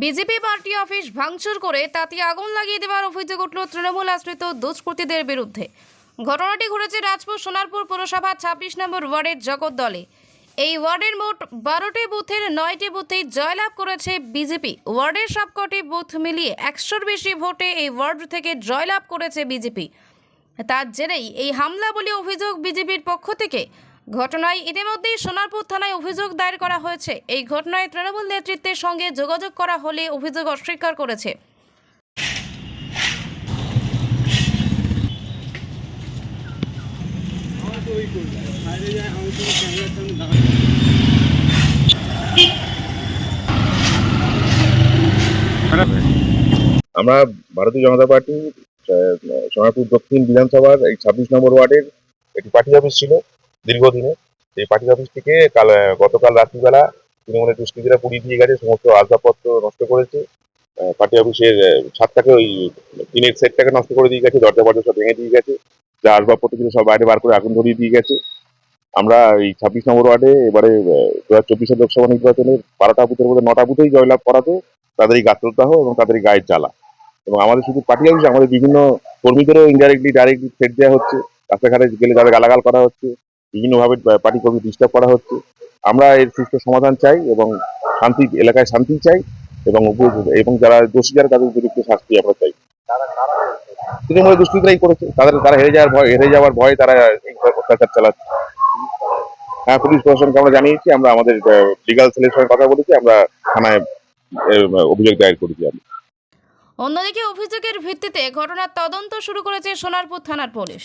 BJP party office ভাঙচুর করে তাতে আগুন লাগিয়ে দেওয়ার অভিযোগ উঠল তৃণমূল আশ্রিত দুষ্কৃতীদের বিরুদ্ধে। ঘটনাটি ঘটেছে রাজপুর সোনারপুর পুরসভা ছাব্বিশ নম্বর ওয়ার্ডের জগদ্দলে। এই ওয়ার্ডের মোট বারোটি বুথের নয়টি বুথেই জয়লাভ করেছে বিজেপি। ওয়ার্ডের সবকটি বুথ মিলিয়ে একশোর বেশি ভোটে এই ওয়ার্ড থেকে জয়লাভ করেছে বিজেপি। তার জেরেই এই হামলা বলে অভিযোগ বিজেপির পক্ষ থেকে ঘটনায় ইতিমধ্যেই সোনারপুর থানায় অভিযোগ দায়ের করা হয়েছে। এই ঘটনায় তৃণমূল নেতৃত্বের সঙ্গে যোগাযোগ করা হলে অভিযোগ অস্বীকার করেছে। আমরা ভারতীয় জনতা পার্টি সোনারপুর দক্ষিণ বিধানসভার এই ছাব্বিশ নম্বর ওয়ার্ডের একটি পার্টি অফিস ছিল। দীর্ঘদিনে এই পার্টি অফিস থেকে কাল গতকাল রাত্রিবেলা তৃণমূলের দুষ্কৃতীরা পুড়িয়ে দিয়ে গেছে, সমস্ত আসবাবপত্র নষ্ট করেছে। পার্টি অফিসের ছাদটাকে ওই টিনের সেটটাকে নষ্ট করে দিয়ে গেছে, দরজা ফরজা সব ভেঙে দিয়ে গেছে, যা আসবাবপত্র ছিল সব বাইরে বার করে আগুন ধরিয়ে দিয়ে গেছে। আমরা এই ছাব্বিশ নম্বর ওয়ার্ডে এবারে দু হাজার চব্বিশের লোকসভা নির্বাচনের বারোটা বুথের মধ্যে, নটা বুথেই জয়লাভ করাতে তাদেরই গাত্রদাহ এবং তাদেরই গায়ের জ্বালা। এবং আমাদের শুধু পার্টি অফিস আমাদের বিভিন্ন কর্মীদেরও ইনডাইরেক্টলি ডাইরেক্টলি থ্রেট দেওয়া হচ্ছে। রাস্তাঘাটে গেলে তাদের গালাগাল করা হচ্ছে। বিভিন্নভাবে পার্টি কর্মী ডিস্টার্ব করা হচ্ছে। আমরা এর সুষ্ঠু সমাধান চাই এবং শান্তি, এলাকায় শান্তি চাই এবং এবং যারা দোষী যারা তাদের উপযুক্ত শাস্তি আমরা চাই। তৃণমূলের দুষ্কৃতরাই করেছে। তাদের, তারা হেরে যাওয়ার ভয়, হেরে যাওয়ার ভয়ে তারা এই অত্যাচার চালাচ্ছে। হ্যাঁ পুলিশ প্রশাসনকে আমরা জানিয়েছি, আমরা আমাদের লিগাল সেলের সঙ্গে কথা বলেছি, আমরা থানায় অভিযোগ দায়ের করেছি আমরা। অন্যদিকে অভিযোগের ভিত্তিতে ঘটনার তদন্ত শুরু করেছে সোনারপুর থানার পুলিশ।